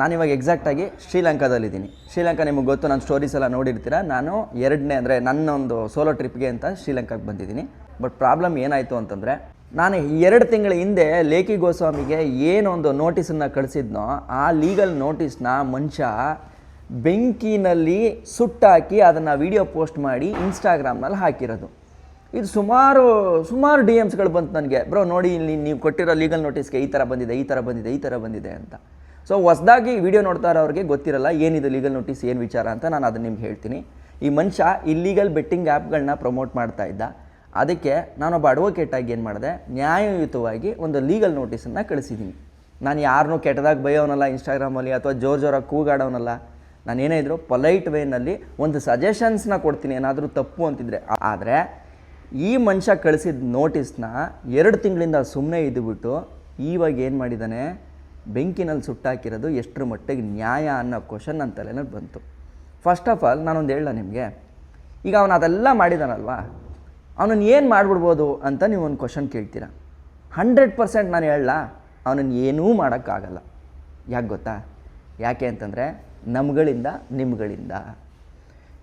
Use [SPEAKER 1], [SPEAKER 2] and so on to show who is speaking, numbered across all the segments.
[SPEAKER 1] ನಾನಿವಾಗ ಎಕ್ಸಾಕ್ಟಾಗಿ ಶ್ರೀಲಂಕಾದಲ್ಲಿದ್ದೀನಿ. ಶ್ರೀಲಂಕಾ ನಿಮಗೆ ಗೊತ್ತು, ನಾನು ಸ್ಟೋರೀಸ್ ಎಲ್ಲ ನೋಡಿರ್ತೀರ? ನಾನು ಎರಡನೇ ಅಂದರೆ ನನ್ನ ಒಂದು ಸೋಲೋ ಟ್ರಿಪ್ಗೆ ಅಂತ ಶ್ರೀಲಂಕಾಗೆ ಬಂದಿದ್ದೀನಿ. ಬಟ್ ಪ್ರಾಬ್ಲಮ್ ಏನಾಯಿತು ಅಂತಂದರೆ, ನಾನು ಎರಡು ತಿಂಗಳ ಹಿಂದೆ ಲೇಖಿ ಗೋಸ್ವಾಮಿಗೆ ಏನೊಂದು ನೋಟಿಸನ್ನು ಕಳಿಸಿದ್ನೋ, ಆ ಲೀಗಲ್ ನೋಟಿಸ್ನ ಮನುಷ್ಯ ಬೆಂಕಿನಲ್ಲಿ ಸುಟ್ಟಾಕಿ ಅದನ್ನು ವಿಡಿಯೋ ಪೋಸ್ಟ್ ಮಾಡಿ ಇನ್ಸ್ಟಾಗ್ರಾಮ್ನಲ್ಲಿ ಹಾಕಿರೋದು. ಇದು ಸುಮಾರು ಸುಮಾರು ಡಿ ಎಮ್ಸ್ಗಳು ಬಂತು ನನಗೆ. ಬ್ರೋ, ನೋಡಿ ಇಲ್ಲಿ ನೀವು ಕೊಟ್ಟಿರೋ ಲೀಗಲ್ ನೋಟಿಸ್ಗೆ ಈ ಥರ ಬಂದಿದೆ, ಈ ಥರ ಬಂದಿದೆ, ಈ ಥರ ಬಂದಿದೆ ಅಂತ. ಸೊ ಹೊಸದಾಗಿ ವಿಡಿಯೋ ನೋಡ್ತಾ ಇರೋರಿಗೆ ಗೊತ್ತಿರಲ್ಲ ಏನಿದು ಲೀಗಲ್ ನೋಟಿಸ್ ಏನು ವಿಚಾರ ಅಂತ ನಾನು ಅದನ್ನು ನಿಮ್ಗೆ ಹೇಳ್ತೀನಿ. ಈ ಮನುಷ್ಯ ಇಲ್ಲೀಗಲ್ ಬೆಟ್ಟಿಂಗ್ ಆ್ಯಪ್ಗಳನ್ನ ಪ್ರಮೋಟ್ ಮಾಡ್ತಾ ಇದ್ದ. ಅದಕ್ಕೆ ನಾನೊಬ್ಬ ಅಡ್ವೊಕೇಟಾಗಿ ಏನು ಮಾಡಿದೆ? ನ್ಯಾಯಯುತವಾಗಿ ಒಂದು ಲೀಗಲ್ ನೋಟಿಸನ್ನು ಕಳಿಸಿದ್ದೀನಿ ನಾನು ಯಾರನ್ನೂ ಕೆಟ್ಟದಾಗಿ ಬೈಯೋನಲ್ಲ ಇನ್ಸ್ಟಾಗ್ರಾಮಲ್ಲಿ ಅಥವಾ ಜೋರ್ ಜೋರಾಗಿ ಕೂಗಾಡೋನಲ್ಲ. ನಾನು ಏನೇ ಇದ್ರು ಪೊಲೈಟ್ ವೇನಲ್ಲಿ ಒಂದು ಸಜೆಷನ್ಸ್ನ ಕೊಡ್ತೀನಿ, ಏನಾದರೂ ತಪ್ಪು ಅಂತಿದ್ರೆ. ಆದರೆ ಈ ಮನುಷ್ಯ ಕಳಿಸಿದ ನೋಟಿಸ್ನ ಎರಡು ತಿಂಗಳಿಂದ ಸುಮ್ಮನೆ ಇದ್ದುಬಿಟ್ಟು ಇವಾಗ ಏನು ಮಾಡಿದ್ದಾನೆ ಬೆಂಕಿನಲ್ಲಿ ಸುಟ್ಟಾಕಿರೋದು ಎಷ್ಟರ ಮಟ್ಟಿಗೆ ನ್ಯಾಯ ಅನ್ನೋ ಕ್ವಶನ್ ನನ್ನ ಬಂತು. ಫಸ್ಟ್ ಆಫ್ ಆಲ್ ನಾನೊಂದು ಹೇಳ ನಿಮಗೆ? ಈಗ ಅವನು ಅದೆಲ್ಲ ಮಾಡಿದಾನಲ್ವಾ? ಅವನನ್ನು ಏನು ಮಾಡಿಬಿಡ್ಬೋದು ಅಂತ ನೀವು ಒಂದು ಕ್ವಶನ್ ಕೇಳ್ತೀರಾ? ಹಂಡ್ರೆಡ್ ಪರ್ಸೆಂಟ್ ನಾನು ಹೇಳಲ್ಲ ಅವನನ್ನು ಏನೂ ಮಾಡೋಕ್ಕಾಗಲ್ಲ. ಯಾಕೆ ಗೊತ್ತಾ? ಯಾಕೆ ಅಂತಂದರೆ ನಮ್ಗಳಿಂದ ನಿಮ್ಗಳಿಂದ.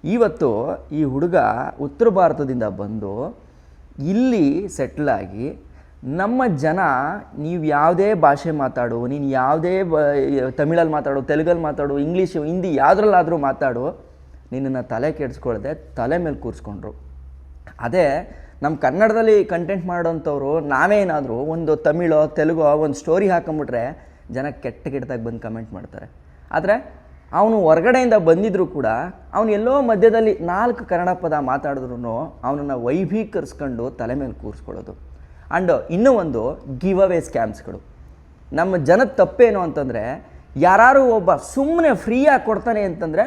[SPEAKER 1] ಇವತ್ತು ಈ ಹುಡುಗ ಉತ್ತರ ಭಾರತದಿಂದ ಬಂದು ಇಲ್ಲಿ ಸೆಟ್ಲಾಗಿ ನಮ್ಮ ಜನ, ನೀವು ಯಾವುದೇ ಭಾಷೆ ಮಾತಾಡು, ನೀನು ಯಾವುದೇ ಬ ತಮಿಳಲ್ಲಿ ಮಾತಾಡು, ತೆಲುಗಲ್ಲಿ ಮಾತಾಡು, ಇಂಗ್ಲೀಷು, ಹಿಂದಿ ಯಾವುದ್ರಲ್ಲಾದರೂ ಮಾತಾಡು, ನಿನ್ನನ್ನು ತಲೆ ಕೆಡಿಸ್ಕೊಳ್ದೆ ತಲೆ ಮೇಲೆ ಕೂರಿಸ್ಕೊಂಡ್ರು. ಅದೇ ನಮ್ಮ ಕನ್ನಡದಲ್ಲಿ ಕಂಟೆಂಟ್ ಮಾಡೋಂಥವ್ರು, ನಾವೇನಾದರೂ ಒಂದು ತಮಿಳೋ, ತೆಲುಗೋ ಒಂದು ಸ್ಟೋರಿ ಹಾಕೊಂಬಿಟ್ರೆ ಜನ ಕೆಟ್ಟ ಕೆಟ್ಟದಾಗಿ ಬಂದು ಕಮೆಂಟ್ ಮಾಡ್ತಾರೆ. ಆದರೆ ಅವನು ಹೊರಗಡೆಯಿಂದ ಬಂದಿದ್ದರೂ ಕೂಡ, ಅವನು ಎಲ್ಲೋ ಮಧ್ಯದಲ್ಲಿ ನಾಲ್ಕು ಕನ್ನಡ ಪದ ಮಾತಾಡಿದ್ರು ಅವನನ್ನು ವೈಭೀಕರಿಸ್ಕೊಂಡು ತಲೆ ಮೇಲೆ ಕೂರಿಸ್ಕೊಳ್ಳೋದು. ಆ್ಯಂಡ್ ಇನ್ನೂ ಒಂದು ಗಿವ್ ಅವೇ ಸ್ಕ್ಯಾಮ್ಸ್ಗಳು ನಮ್ಮ ಜನದ ತಪ್ಪೇನು ಅಂತಂದರೆ ಯಾರು ಒಬ್ಬ ಸುಮ್ಮನೆ ಫ್ರೀಯಾಗಿ ಕೊಡ್ತಾನೆ ಅಂತಂದರೆ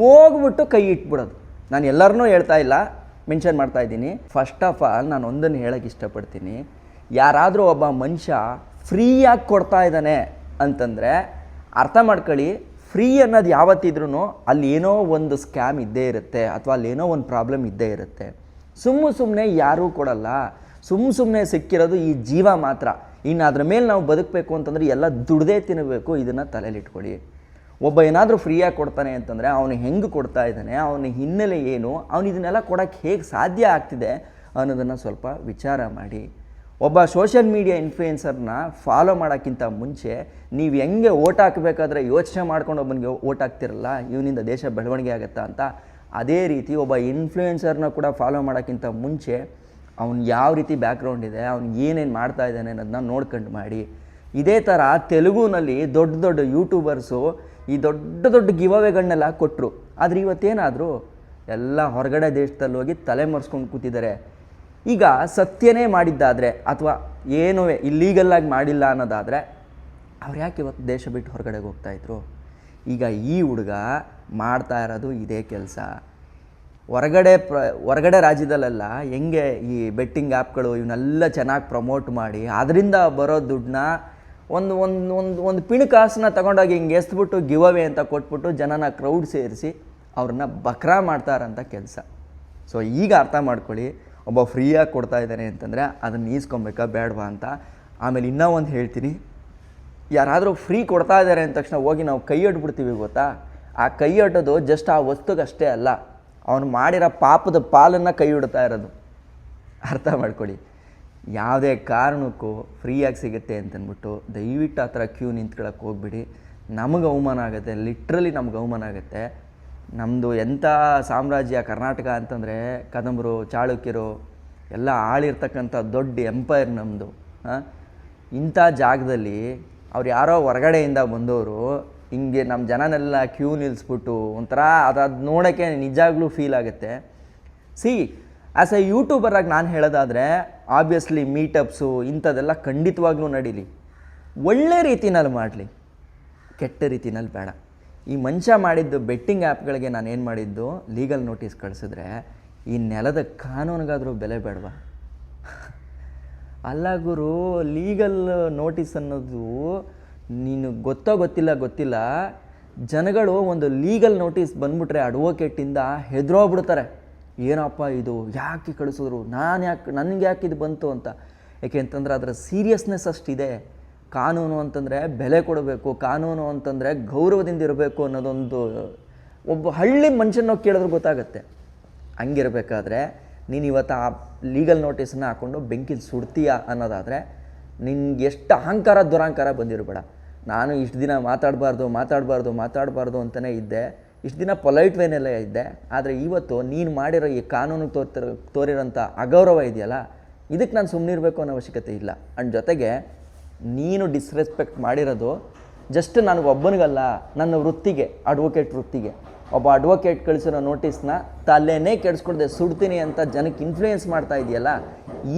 [SPEAKER 1] ಹೋಗ್ಬಿಟ್ಟು ಕೈ ಇಟ್ಬಿಡೋದು. ನಾನು ಎಲ್ಲರನ್ನೂ ಹೇಳ್ತಾ ಇಲ್ಲ ಮೆನ್ಷನ್ ಮಾಡ್ತಾ ಇದ್ದೀನಿ. ಫಸ್ಟ್ ಆಫ್ ಆಲ್ ನಾನು ಒಂದನ್ನು ಹೇಳೋಕ್ಕೆ ಇಷ್ಟಪಡ್ತೀನಿ. ಯಾರಾದರೂ ಒಬ್ಬ ಮನುಷ್ಯ ಫ್ರೀಯಾಗಿ ಕೊಡ್ತಾ ಇದ್ದಾನೆ ಅಂತಂದರೆ, ಅರ್ಥ ಮಾಡ್ಕೊಳ್ಳಿ ಫ್ರೀ ಅನ್ನೋದು ಯಾವತ್ತಿದ್ರೂ ಅಲ್ಲಿ ಏನೋ ಒಂದು ಸ್ಕ್ಯಾಮ್ ಇದ್ದೇ ಇರುತ್ತೆ, ಅಥವಾ ಅಲ್ಲಿ ಏನೋ ಒಂದು ಪ್ರಾಬ್ಲಮ್ ಇದ್ದೇ ಇರುತ್ತೆ. ಸುಮ್ಮ ಸುಮ್ಮನೆ ಯಾರೂ ಕೊಡಲ್ಲ. ಸುಮ್ಮ ಸುಮ್ಮನೆ ಸಿಕ್ಕಿರೋದು ಈ ಜೀವ ಮಾತ್ರ. ಇನ್ನು ಅದ್ರ ಮೇಲೆ ನಾವು ಬದುಕಬೇಕು ಅಂತಂದರೆ ಎಲ್ಲ ದುಡ್ದೇ ತಿನ್ನಬೇಕು ಇದನ್ನು ತಲೆಯಲ್ಲಿಟ್ಕೊಳ್ಳಿ ಒಬ್ಬ ಏನಾದರೂ ಫ್ರೀಯಾಗಿ ಕೊಡ್ತಾನೆ ಅಂತಂದರೆ ಅವನು ಹೆಂಗೆ ಕೊಡ್ತಾ ಇದ್ದಾನೆ, ಅವನ ಹಿನ್ನೆಲೆ ಏನು, ಅವನು ಇದನ್ನೆಲ್ಲ ಕೊಡೋಕ್ಕೆ ಹೇಗೆ ಸಾಧ್ಯ ಆಗ್ತಿದೆ ಅನ್ನೋದನ್ನು ಸ್ವಲ್ಪ ವಿಚಾರ ಮಾಡಿ. ಒಬ್ಬ ಸೋಷಿಯಲ್ ಮೀಡಿಯಾ ಇನ್ಫ್ಲೂಯೆನ್ಸರ್ನ ಫಾಲೋ ಮಾಡೋಕ್ಕಿಂತ ಮುಂಚೆ ನೀವು ಹೆಂಗೆ ಓಟ್ ಹಾಕಬೇಕಾದ್ರೆ ಯೋಚನೆ ಮಾಡ್ಕೊಂಡು ಒಬ್ಬನಿಗೆ ಓಟ್ ಹಾಕ್ತಿರಲ್ಲ, ಇವನಿಂದ ದೇಶ ಬೆಳವಣಿಗೆ ಆಗುತ್ತಾ ಅಂತ. ಅದೇ ರೀತಿ ಒಬ್ಬ ಇನ್ಫ್ಲೂಯೆನ್ಸರ್ನ ಕೂಡ ಫಾಲೋ ಮಾಡೋಕ್ಕಿಂತ ಮುಂಚೆ ಅವ್ನು ಯಾವ ರೀತಿ ಬ್ಯಾಕ್ಗ್ರೌಂಡ್ ಇದೆ, ಅವ್ನು ಏನೇನು ಮಾಡ್ತಾ ಇದ್ದಾನೆ ಅನ್ನೋದನ್ನ ನೋಡ್ಕೊಂಡು ಮಾಡಿ. ಇದೇ ಥರ ತೆಲುಗುನಲ್ಲಿ ದೊಡ್ಡ ದೊಡ್ಡ ಯೂಟ್ಯೂಬರ್ಸು ಈ ದೊಡ್ಡ ದೊಡ್ಡ ಗಿವವೆಗಳನ್ನೆಲ್ಲ ಕೊಟ್ಟರು ಆದರೆ ಇವತ್ತೇನಾದರೂ ಎಲ್ಲ ಹೊರಗಡೆ ದೇಶದಲ್ಲಿ ಹೋಗಿ ತಲೆ ಮರೆಸ್ಕೊಂಡು ಕೂತಿದ್ದಾರೆ. ಈಗ ಸತ್ಯನೇ ಮಾಡಿದ್ದಾದರೆ ಅಥವಾ ಏನೂ ಇಲ್ಲೀಗಲ್ಲಾಗಿ ಮಾಡಿಲ್ಲ ಅನ್ನೋದಾದರೆ ಅವ್ರು ಯಾಕೆ ಇವತ್ತು ದೇಶ ಬಿಟ್ಟು ಹೊರಗಡೆಗೆ ಹೋಗ್ತಾಯಿದ್ರು ಈಗ ಈ ಹುಡುಗ ಮಾಡ್ತಾ ಇರೋದು ಇದೇ ಕೆಲಸ. ಹೊರಗಡೆ ಪ್ರ, ಹೊರಗಡೆ ರಾಜ್ಯದಲ್ಲೆಲ್ಲ ಹೆಂಗೆ ಈ ಬೆಟ್ಟಿಂಗ್ ಆ್ಯಪ್ಗಳು ಇವನ್ನೆಲ್ಲ ಚೆನ್ನಾಗಿ ಪ್ರಮೋಟ್ ಮಾಡಿ ಅದರಿಂದ ಬರೋ ದುಡ್ಡನ್ನ ಒಂದು ಒಂದು ಒಂದು ಒಂದು ಪಿಣಕಾಸನ್ನ ತಗೊಂಡೋಗಿ ಹಿಂಗೆ ಎಸ್ಬಿಟ್ಟು ಗಿವ್ ಅವೇ ಅಂತ ಕೊಟ್ಬಿಟ್ಟು ಜನನ ಕ್ರೌಡ್ ಸೇರಿಸಿ ಅವ್ರನ್ನ ಬಕ್ರಾ ಮಾಡ್ತಾರಂತ ಕೆಲಸ. ಸೊ ಈಗ ಅರ್ಥ ಮಾಡ್ಕೊಳ್ಳಿ, ಒಬ್ಬ ಫ್ರೀಯಾಗಿ ಕೊಡ್ತಾ ಇದ್ದಾನೆ ಅಂತಂದರೆ ಅದನ್ನು ಈಸ್ಕೊಬೇಕಾ ಬೇಡವಾ ಅಂತ. ಆಮೇಲೆ ಇನ್ನೂ ಒಂದು ಹೇಳ್ತೀನಿ, ಯಾರಾದರೂ ಫ್ರೀ ಕೊಡ್ತಾ ಇದ್ದಾರೆ ಅಂದ ತಕ್ಷಣ ಹೋಗಿ ನಾವು ಕೈ ಅಡ್ಬಿಡ್ತೀವಿ ಗೊತ್ತಾ? ಆ ಕೈ ಅಡ್ಡೋದು ಜಸ್ಟ್ ಆ ವಸ್ತುಗಷ್ಟೇ ಅಲ್ಲ. ಅವನು ಮಾಡಿರೋ ಪಾಪದ ಪಾಲನ್ನು ಕೈ ಹಿಡ್ತಾ ಇರೋದು. ಅರ್ಥ ಮಾಡ್ಕೊಳ್ಳಿ. ಯಾವುದೇ ಕಾರಣಕ್ಕೂ ಫ್ರೀಯಾಗಿ ಸಿಗುತ್ತೆ ಅಂತಂದ್ಬಿಟ್ಟು ದಯವಿಟ್ಟು ಆ ಥರ ಕ್ಯೂ ನಿಂತ್ಕೊಳ್ಳೋಕೆ ಹೋಗ್ಬಿಡಿ. ನಮಗೆ ಅವಮಾನ ಆಗುತ್ತೆ, ಲಿಟ್ರಲಿ ನಮ್ಗೆ ಅವಮಾನ ಆಗುತ್ತೆ. ನಮ್ಮದು ಎಂಥ ಸಾಮ್ರಾಜ್ಯ ಕರ್ನಾಟಕ ಅಂತಂದರೆ ಕದಂಬರು, ಚಾಳುಕ್ಯರು, ಎಲ್ಲ ಆಳಿರ್ತಕ್ಕಂಥ ದೊಡ್ಡ ಎಂಪೈರ್ ನಮ್ಮದು ಇಂಥ ಜಾಗದಲ್ಲಿ ಅವ್ರು ಯಾರೋ ಹೊರಗಡೆಯಿಂದ ಬಂದವರು ಹಿಂಗೆ ನಮ್ಮ ಜನನೆಲ್ಲ ಕ್ಯೂ ನಿಲ್ಲಿಸ್ಬಿಟ್ಟು ಒಂಥರ ಅದಾದ ನೋಡೋಕ್ಕೆ ನಿಜಾಗ್ಲೂ ಫೀಲ್ ಆಗುತ್ತೆ. ಸಿ ಆ್ಯಸ್ ಎ ಯೂಟ್ಯೂಬರಾಗಿ ನಾನು ಹೇಳೋದಾದರೆ ಆಬ್ವಿಯಸ್ಲಿ ಮೀಟಪ್ಸು ಇಂಥದ್ದೆಲ್ಲ ಖಂಡಿತವಾಗ್ಲೂ ನಡೀಲಿ. ಒಳ್ಳೆ ರೀತಿನಲ್ಲಿ ಮಾಡಲಿ. ಕೆಟ್ಟ ರೀತಿನಲ್ಲಿ ಬೇಡ. ಈ ಮಂಚ ಮಾಡಿದ್ದು ಬೆಟ್ಟಿಂಗ್ ಆ್ಯಪ್ಗಳಿಗೆ ನಾನು ಏನು ಮಾಡಿದ್ದು ಲೀಗಲ್ ನೋಟಿಸ್ ಕಳಿಸಿದ್ರೆ, ಈ ನೆಲದ ಕಾನೂನಿಗಾದರೂ ಬೆಲೆ ಬೇಡವಾ? ಅಲ್ಲ ಗುರು ಲೀಗಲ್ ನೋಟಿಸ್ ಅನ್ನೋದು ನೀನು ಗೊತ್ತೋ ಗೊತ್ತಿಲ್ಲ ಗೊತ್ತಿಲ್ಲ, ಜನಗಳು ಒಂದು ಲೀಗಲ್ ನೋಟಿಸ್ ಬಂದ್ಬಿಟ್ರೆ ಅಡ್ವೊಕೇಟಿಂದ ಹೆದರೋಗ್ಬಿಡ್ತಾರೆ ಏನಪ್ಪ ಇದು? ಯಾಕೆ ಕಳಿಸಿದ್ರು? ನಾನು ಯಾಕೆ, ನನಗೆ ಯಾಕೆ ಇದು ಬಂತು ಅಂತ? ಯಾಕೆ ಅಂತಂದ್ರೆ ಅದರ ಸೀರಿಯಸ್ನೆಸ್ ಅಷ್ಟಿದೆ. ಕಾನೂನು ಅಂತಂದರೆ ಬೆಲೆ ಕೊಡಬೇಕು, ಕಾನೂನು ಅಂತಂದರೆ ಗೌರವದಿಂದ ಇರಬೇಕು ಅನ್ನೋದೊಂದು, ಒಬ್ಬ ಹಳ್ಳಿ ಮನುಷ್ಯನ ಕೇಳಿದ್ರೆ ಗೊತ್ತಾಗುತ್ತೆ. ಹಂಗಿರಬೇಕಾದ್ರೆ ನೀನು ಇವತ್ತು ಆ ಲೀಗಲ್ ನೋಟಿಸನ್ನ ಹಾಕ್ಕೊಂಡು ಬೆಂಕಿಲಿ ಸುಡ್ತೀಯ ಅನ್ನೋದಾದರೆ ನಿನ್ಗೆ ಎಷ್ಟು ಅಹಂಕಾರ ದುರಹಂಕಾರ ಬಂದಿರಬೇಡ. ನಾನು ಇಷ್ಟು ದಿನ ಮಾತಾಡಬಾರ್ದು ಮಾತಾಡಬಾರ್ದು ಮಾತಾಡಬಾರ್ದು ಅಂತಲೇ ಇದ್ದೆ. ಇಷ್ಟು ದಿನ ಪೊಲೈಟ್ ವೇನೆಲ್ಲ ಇದ್ದೆ. ಆದರೆ ಇವತ್ತು ನೀನು ಮಾಡಿರೋ ಈ ಕಾನೂನು ತೋರ್ತಿರೋ, ತೋರಿರೋಂಥ ಅಗೌರವ ಇದೆಯಲ್ಲ, ಇದಕ್ಕೆ ನಾನು ಸುಮ್ಮನಿರಬೇಕು ಅನ್ನೋ ಅವಶ್ಯಕತೆ ಇಲ್ಲ. ಆ್ಯಂಡ್ ಜೊತೆಗೆ ನೀನು ಡಿಸ್ರೆಸ್ಪೆಕ್ಟ್ ಮಾಡಿರೋದು ಜಸ್ಟ್ ನನಗೆ ಒಬ್ಬನಿಗಲ್ಲ ನನ್ನ ವೃತ್ತಿಗೆ ಅಡ್ವೊಕೇಟ್ ವೃತ್ತಿಗೆ. ಒಬ್ಬ ಅಡ್ವೊಕೇಟ್ ಕಳಿಸಿರೋ ನೋಟಿಸ್ನ ತಲೆನೇ ಕೆಡಿಸ್ಕೊಡ್ದೆ ಸುಡ್ತೀನಿ ಅಂತ ಜನಕ್ಕೆ ಇನ್ಫ್ಲೂಯೆನ್ಸ್ ಮಾಡ್ತಾ ಇದೆಯಲ್ಲ,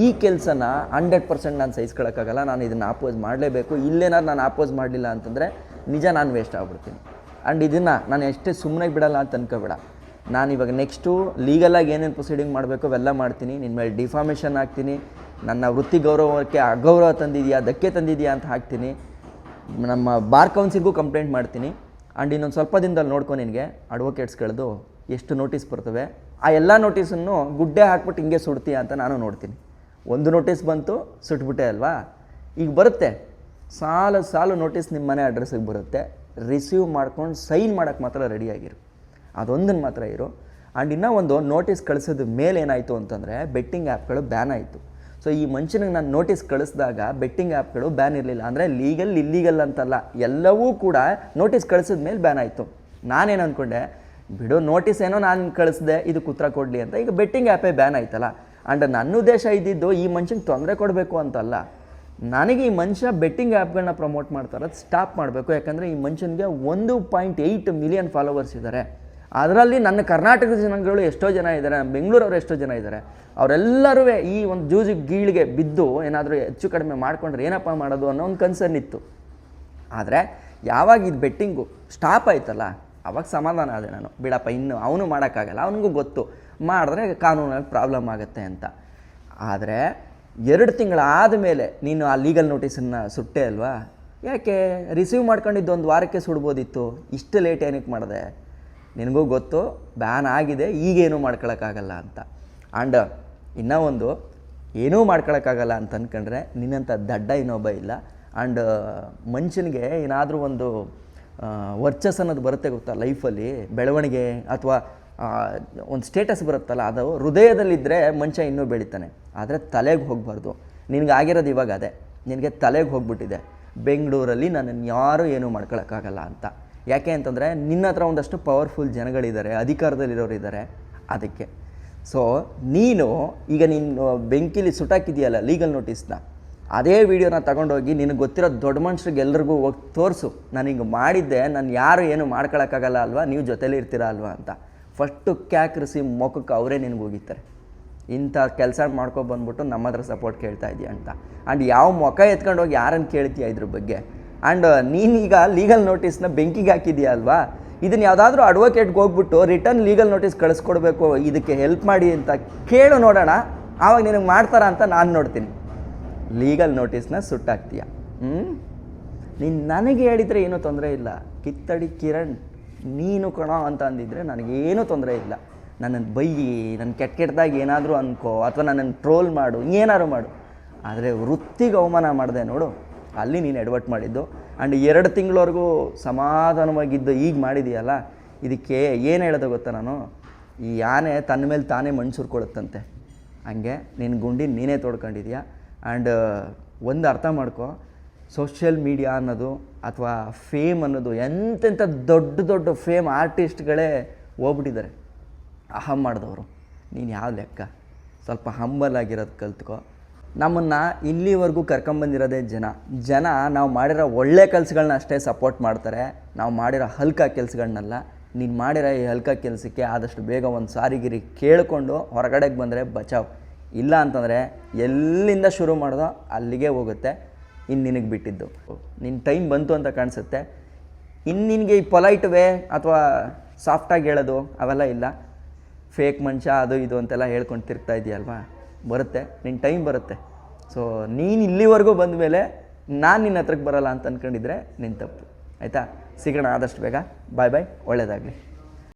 [SPEAKER 1] ಈ ಕೆಲಸನ ಹಂಡ್ರೆಡ್ ಪರ್ಸೆಂಟ್ ನಾನು ಸಹಿಸ್ಕೊಳಕ್ಕಾಗಲ್ಲ, ನಾನು ಇದನ್ನು ಆಪೋಸ್ ಮಾಡಲೇಬೇಕು, ಇಲ್ಲೇನಾದ್ರು ನಾನು ಆಪೋಸ್ ಮಾಡಲಿಲ್ಲ ಅಂತಂದರೆ ನಿಜ ನಾನು ವೇಸ್ಟ್ ಆಗ್ಬಿಡ್ತೀನಿ. ಆ್ಯಂಡ್ ಇದನ್ನು ನಾನು ಎಷ್ಟೇ ಸುಮ್ಮನೆ ಬಿಡಲ್ಲ ಅಂತ ಅನ್ಕೋಬೇಡ. ನಾನು ಇವಾಗ ನೆಕ್ಸ್ಟು ಲೀಗಲಾಗಿ ಏನೇನು ಪ್ರೊಸೀಡಿಂಗ್ ಮಾಡಬೇಕು ಅವೆಲ್ಲ ಮಾಡ್ತೀನಿ ನಿನ್ನ ಮೇಲೆ ಡಿಫಾಮೇಷನ್ ಹಾಕ್ತೀನಿ, ನನ್ನ ವೃತ್ತಿ ಗೌರವಕ್ಕೆ ಅಗೌರವ ತಂದಿದೆಯಾ ಧಕ್ಕೆ ತಂದಿದೆಯಾ ಅಂತ ಹಾಕ್ತೀನಿ, ನಮ್ಮ ಬಾರ್ ಕೌನ್ಸಿಲ್ಗೂ ಕಂಪ್ಲೇಂಟ್ ಮಾಡ್ತೀನಿ. ಆ್ಯಂಡ್ ಇನ್ನೊಂದು ಸ್ವಲ್ಪ ದಿನದಲ್ಲಿ ನೋಡ್ಕೊ ನಿನಗೆ ಅಡ್ವೊಕೇಟ್ಸ್ಗಳದ್ದು ಎಷ್ಟು ನೋಟಿಸ್ ಬರ್ತವೆ. ಆ ಎಲ್ಲ ನೋಟಿಸನ್ನು ಗುಡ್ಡೆ ಹಾಕ್ಬಿಟ್ಟು ಹಿಂಗೆ ಸುಡ್ತೀಯ ಅಂತ ನಾನು ನೋಡ್ತೀನಿ. ಒಂದು ನೋಟಿಸ್ ಬಂತು, ಸುಟ್ಬಿಟ್ಟೆ ಅಲ್ವಾ? ಈಗ ಬರುತ್ತೆ. ಸಾಲು ಸಾಲು ನೋಟಿಸ್ ನಿಮ್ಮ ಮನೆ ಅಡ್ರೆಸ್ಸಿಗೆ ಬರುತ್ತೆ. ರಿಸೀವ್ ಮಾಡ್ಕೊಂಡು ಸೈನ್ ಮಾಡೋಕ್ಕೆ ಮಾತ್ರ ರೆಡಿಯಾಗಿರು ಅದೊಂದನ್ನು ಮಾತ್ರ ಇರು. ಆ್ಯಂಡ್ ಇನ್ನೂ ಒಂದು ನೋಟಿಸ್ ಕಳಿಸೋದು ಮೇಲೆ ಏನಾಯಿತು ಅಂತಂದರೆ ಬೆಟ್ಟಿಂಗ್ ಆ್ಯಪ್ಗಳು ಬ್ಯಾನ್ ಆಯಿತು. ಸೊ ಈ ಮನುಷ್ಯನಿಗೆ ನಾನು ನೋಟಿಸ್ ಕಳಿಸಿದಾಗ ಬೆಟ್ಟಿಂಗ್ ಆ್ಯಪ್ಗಳು ಬ್ಯಾನ್ ಇರಲಿಲ್ಲ. ಅಂದರೆ ಲೀಗಲ್ ಇಲ್ಲೀಗಲ್ ಅಂತಲ್ಲ. ಎಲ್ಲವೂ ಕೂಡ ನೋಟಿಸ್ ಕಳಿಸಿದ ಮೇಲೆ ಬ್ಯಾನ್ ಆಯಿತು. ನಾನೇನು ಅಂದ್ಕೊಂಡೆ ಬಿಡು ನೋಟಿಸ್ ಏನೋ ನಾನು ಕಳಿಸಿದೆ ಇದು ಉತ್ತರ ಕೊಡಲಿ ಅಂತ. ಈಗ ಬೆಟ್ಟಿಂಗ್ ಆ್ಯಪೇ ಬ್ಯಾನ್ ಆಯ್ತಲ್ಲ. ಆ್ಯಂಡ್ ನನ್ನ ಉದ್ದೇಶ ಇದ್ದಿದ್ದು ಈ ಮನುಷ್ಯನಿಗೆ ತೊಂದರೆ ಕೊಡಬೇಕು ಅಂತಲ್ಲ. ನನಗೆ ಈ ಮನುಷ್ಯ ಬೆಟ್ಟಿಂಗ್ ಆ್ಯಪ್ಗಳನ್ನ ಪ್ರಮೋಟ್ ಮಾಡ್ತಾರೆ ಸ್ಟಾಪ್ ಮಾಡಬೇಕು. ಯಾಕಂದರೆ ಈ ಮನುಷ್ಯನಿಗೆ ಒಂದು ಪಾಯಿಂಟ್ ಏಯ್ಟ್ ಮಿಲಿಯನ್ ಫಾಲೋವರ್ಸ್ ಇದ್ದಾರೆ ಅದರಲ್ಲಿ ನನ್ನ ಕರ್ನಾಟಕದ ಜನಗಳು ಎಷ್ಟೋ ಜನ ಇದ್ದಾರೆ ಬೆಂಗಳೂರವ್ರು ಎಷ್ಟೋ ಜನ ಇದ್ದಾರೆ. ಅವರೆಲ್ಲರೂ ಈ ಒಂದು ಜೂಜು ಗೀಳಿಗೆ ಬಿದ್ದು ಏನಾದರೂ ಹೆಚ್ಚು ಕಡಿಮೆ ಮಾಡ್ಕೊಂಡ್ರೆ ಏನಪ್ಪ ಮಾಡೋದು ಅನ್ನೋ ಒಂದು ಕನ್ಸರ್ನ್ ಇತ್ತು. ಆದರೆ ಯಾವಾಗ ಇದು ಬೆಟ್ಟಿಂಗು ಸ್ಟಾಪ್ ಆಯ್ತಲ್ಲ, ಅವಾಗ ಸಮಾಧಾನ ಆದೆ ನಾನು. ಬಿಡಪ್ಪ, ಇನ್ನು ಅವನು ಮಾಡೋಕ್ಕಾಗಲ್ಲ, ಅವನಿಗೂ ಗೊತ್ತು. ಮಾಡಿದ್ರೆ ಕಾನೂನಲ್ಲಿ ಪ್ರಾಬ್ಲಮ್ ಆಗುತ್ತೆ ಅಂತ. ಆದರೆ ಎರಡು ತಿಂಗಳಾದ ಮೇಲೆ ನೀನು ಆ ಲೀಗಲ್ ನೋಟಿಸನ್ನು ಸುಟ್ಟೆ ಅಲ್ವಾ? ಯಾಕೆ? ರಿಸೀವ್ ಮಾಡ್ಕೊಂಡಿದ್ದು ಒಂದು ವಾರಕ್ಕೆ ಸುಡ್ಬೋದಿತ್ತು. ಇಷ್ಟು ಲೇಟ್ ಏನಕ್ಕೆ ಮಾಡಿದೆ? ನಿನಗೂ ಗೊತ್ತು, ಬ್ಯಾನ್ ಆಗಿದೆ, ಈಗೇನು ಮಾಡ್ಕೊಳಕ್ಕಾಗಲ್ಲ ಅಂತ. ಆ್ಯಂಡ್ ಇನ್ನೂ ಒಂದು, ಏನೂ ಮಾಡ್ಕೊಳಕ್ಕಾಗಲ್ಲ ಅಂತ ಅಂದ್ಕೊಂಡ್ರೆ ನಿನ್ನಂಥ ದಡ್ಡ ಇನ್ನೊಬ್ಬ ಇಲ್ಲ. ಆ್ಯಂಡ್ ಮನುಷ್ಯನಿಗೆ ಏನಾದರೂ ಒಂದು ವರ್ಚಸ್ ಅನ್ನೋದು ಬರುತ್ತೆ ಗೊತ್ತಾ ಲೈಫಲ್ಲಿ? ಬೆಳವಣಿಗೆ ಅಥವಾ ಒಂದು ಸ್ಟೇಟಸ್ ಬರುತ್ತಲ್ಲ, ಅದು ಹೃದಯದಲ್ಲಿದ್ದರೆ ಮನುಷ್ಯ ಇನ್ನೂ ಬೆಳಿತಾನೆ. ಆದರೆ ತಲೆಗೆ ಹೋಗಬಾರ್ದು. ನಿನಗೆ ಆಗಿರೋದು ಇವಾಗ ಅದೇ. ನಿನಗೆ ತಲೆಗೆ ಹೋಗ್ಬಿಟ್ಟಿದೆ. ಬೆಂಗಳೂರಲ್ಲಿ ನನ್ನನ್ನು ಯಾರೂ ಏನೂ ಮಾಡ್ಕೊಳಕ್ಕಾಗಲ್ಲ ಅಂತ. ಯಾಕೆ ಅಂತಂದರೆ ನಿನ್ನ ಹತ್ರ ಒಂದಷ್ಟು ಪವರ್ಫುಲ್ ಜನಗಳಿದ್ದಾರೆ ಅಧಿಕಾರದಲ್ಲಿರೋರು ಇದ್ದಾರೆ ಅದಕ್ಕೆ. ಸೊ ನೀನು, ಈಗ ನೀನು ಬೆಂಕಿಲಿ ಸುಟಾಕಿದೆಯಲ್ಲ ಲೀಗಲ್ ನೋಟಿಸ್ನ ಅದೇ ವಿಡಿಯೋನ ತಗೊಂಡೋಗಿ ನಿನಗೆ ಗೊತ್ತಿರೋ ದೊಡ್ಡ ಮನುಷ್ಯರಿಗೆ ಎಲ್ರಿಗೂ ಹೋಗಿ ತೋರಿಸು. ನಾನು ಹಿಂಗೆ ಮಾಡಿದ್ದೆ, ನಾನು ಯಾರು ಏನು ಮಾಡ್ಕೊಳಕ್ಕಾಗಲ್ಲ ಅಲ್ವಾ, ನೀವು ಜೊತೇಲಿ ಇರ್ತೀರಾ ಅಲ್ವಾ ಅಂತ. ಫಸ್ಟು ಕ್ಯಾಕ್ರಿಸಿ ಮುಖಕ್ಕೆ ಅವರೇ ನಿನಗೆ ಹೋಗಿರ್ತಾರೆ. ಇಂಥ ಕೆಲಸ ಮಾಡ್ಕೊಬಂದ್ಬಿಟ್ಟು ನಮ್ಮ ಹತ್ರ ಸಪೋರ್ಟ್ ಕೇಳ್ತಾ ಇದೆಯಾ ಅಂತ. ಆ್ಯಂಡ್ ಯಾವ ಮುಖ ಎತ್ಕೊಂಡು ಹೋಗಿ ಯಾರನ್ನು ಕೇಳ್ತೀಯ ಇದ್ರ ಬಗ್ಗೆ? ಆ್ಯಂಡ್ ನೀನೀಗ ಲೀಗಲ್ ನೋಟಿಸ್ನ ಬೆಂಕಿಗೆ ಹಾಕಿದೆಯಾ ಅಲ್ವಾ? ಇದನ್ನು ಯಾವುದಾದ್ರೂ ಅಡ್ವೊಕೇಟ್ಗೆ ಹೋಗ್ಬಿಟ್ಟು ರಿಟರ್ನ್ ಲೀಗಲ್ ನೋಟಿಸ್ ಕಳಿಸ್ಕೊಡ್ಬೇಕು, ಇದಕ್ಕೆ ಹೆಲ್ಪ್ ಮಾಡಿ ಅಂತ ಕೇಳು ನೋಡೋಣ. ಆವಾಗ ನಿನಗೆ ಮಾಡ್ತಾರಾ ಅಂತ ನಾನು ನೋಡ್ತೀನಿ. ಲೀಗಲ್ ನೋಟಿಸ್ನ ಸುಟ್ಟಾಕ್ತೀಯ? ಹ್ಞೂ ನೀನು ನನಗೆ ಹೇಳಿದರೆ ಏನೂ ತೊಂದರೆ ಇಲ್ಲ. ಕಿತ್ತಡಿ ಕಿರಣ್, ನೀನು ಕಣೋ ಅಂತ ಅಂದಿದ್ರೆ ನನಗೇನೂ ತೊಂದರೆ ಇಲ್ಲ. ನನ್ನನ್ನು ಬೈಯಿ ನನ್ನ ಕೆಟ್ಟ ಕೆಟ್ಟದಾಗಿ ಏನಾದರೂ ಅನ್ಕೋ, ಅಥವಾ ನನ್ನನ್ನು ಟ್ರೋಲ್ ಮಾಡು ಏನಾದ್ರು ಮಾಡು. ಆದರೆ ವೃತ್ತಿಗೆ ಅವಮಾನ ಮಾಡಿದೆ ನೋಡು. ಅಲ್ಲಿ ನೀನು ಎಡ್ವರ್ಟ್ ಮಾಡಿದ್ದು. ಆ್ಯಂಡ್ ಎರಡು ತಿಂಗಳವರೆಗೂ ಸಮಾಧಾನವಾಗಿದ್ದು ಈಗ ಮಾಡಿದೆಯಲ್ಲ ಇದಕ್ಕೆ ಏನು ಹೇಳೋದು ಗೊತ್ತಾ ನಾನು? ಈ ಆನೆ ತನ್ನ ಮೇಲೆ ತಾನೇ ಮಣ್ಣು ಸುರ್ಕೊಳುತ್ತಂತೆ. ಹಂಗೆ ನಿನ್ನ ಗುಂಡಿ ನೀನೇ ತೊಡ್ಕೊಂಡಿದ್ಯಾ ಆ್ಯಂಡ್ ಒಂದು ಅರ್ಥ ಮಾಡ್ಕೊ. ಸೋಷಿಯಲ್ ಮೀಡಿಯಾ ಅನ್ನೋದು ಅಥವಾ ಫೇಮ್ ಅನ್ನೋದು ಎಂತೆಂಥ ದೊಡ್ಡ ದೊಡ್ಡ ಫೇಮ್ ಆರ್ಟಿಸ್ಟ್ಗಳೇ ಹೋಗ್ಬಿಟ್ಟಿದ್ದಾರೆ. ಅಹಂ ಮಾಡಿದವರು. ನೀನು ಯಾವ ಲೆಕ್ಕ? ಸ್ವಲ್ಪ ಹಂಬಲ್ ಆಗಿರೋದು ಕಲ್ತ್ಕೊ. ನಮ್ಮನ್ನು ಇಲ್ಲಿವರೆಗೂ ಕರ್ಕೊಂಬಂದಿರೋದೇ ಜನ. ಜನ ನಾವು ಮಾಡಿರೋ ಒಳ್ಳೆ ಕೆಲಸಗಳನ್ನ ಅಷ್ಟೇ ಸಪೋರ್ಟ್ ಮಾಡ್ತಾರೆ. ನಾವು ಮಾಡಿರೋ ಹಲ್ಕ ಕೆಲಸಗಳನ್ನೆಲ್ಲ ನೀನು ಮಾಡಿರೋ ಈ ಹಲ್ಕ ಕೆಲಸಕ್ಕೆ ಆದಷ್ಟು ಬೇಗ ಒಂದು ಸಾರಿಗಿರಿ ಕೇಳಿಕೊಂಡು ಹೊರಗಡೆಗೆ ಬಂದರೆ ಬಚಾವ್. ಇಲ್ಲ ಅಂತಂದರೆ ಎಲ್ಲಿಂದ ಶುರು ಮಾಡೋದೋ ಅಲ್ಲಿಗೆ ಹೋಗುತ್ತೆ. ಇನ್ನು ನಿನಗೆ ಬಿಟ್ಟಿದ್ದು. ನಿನ್ನ ಟೈಮ್ ಬಂತು ಅಂತ ಕಾಣಿಸುತ್ತೆ. ಇನ್ನು ನಿನಗೆ ಈ ಪೊಲೈಟ್ ವೇ ಅಥವಾ ಸಾಫ್ಟಾಗಿ ಹೇಳೋದು ಅವೆಲ್ಲ ಇಲ್ಲ. ಫೇಕ್ ಮನುಷ್ಯ ಅದು ಇದು ಅಂತೆಲ್ಲ ಹೇಳ್ಕೊಂಡು ತಿರ್ಗ್ತಾ ಇದೆಯಲ್ವಾ? ಬರುತ್ತೆ ನಿನ್ನ ಟೈಮ್ ಬರುತ್ತೆ. ಸೊ ನೀನು ಇಲ್ಲಿವರೆಗೂ ಬಂದ ಮೇಲೆ ನಾನು ನಿನ್ನ ಹತ್ರಕ್ಕೆ ಬರಲ್ಲ ಅಂತ ಅಂದ್ಕೊಂಡಿದ್ರೆ ನಿನ್ನ ತಪ್ಪು. ಆಯಿತಾ? ಸಿಗೋಣ ಆದಷ್ಟು ಬೇಗ. ಬಾಯ್ ಬಾಯ್ ಒಳ್ಳೆಯದಾಗಲಿ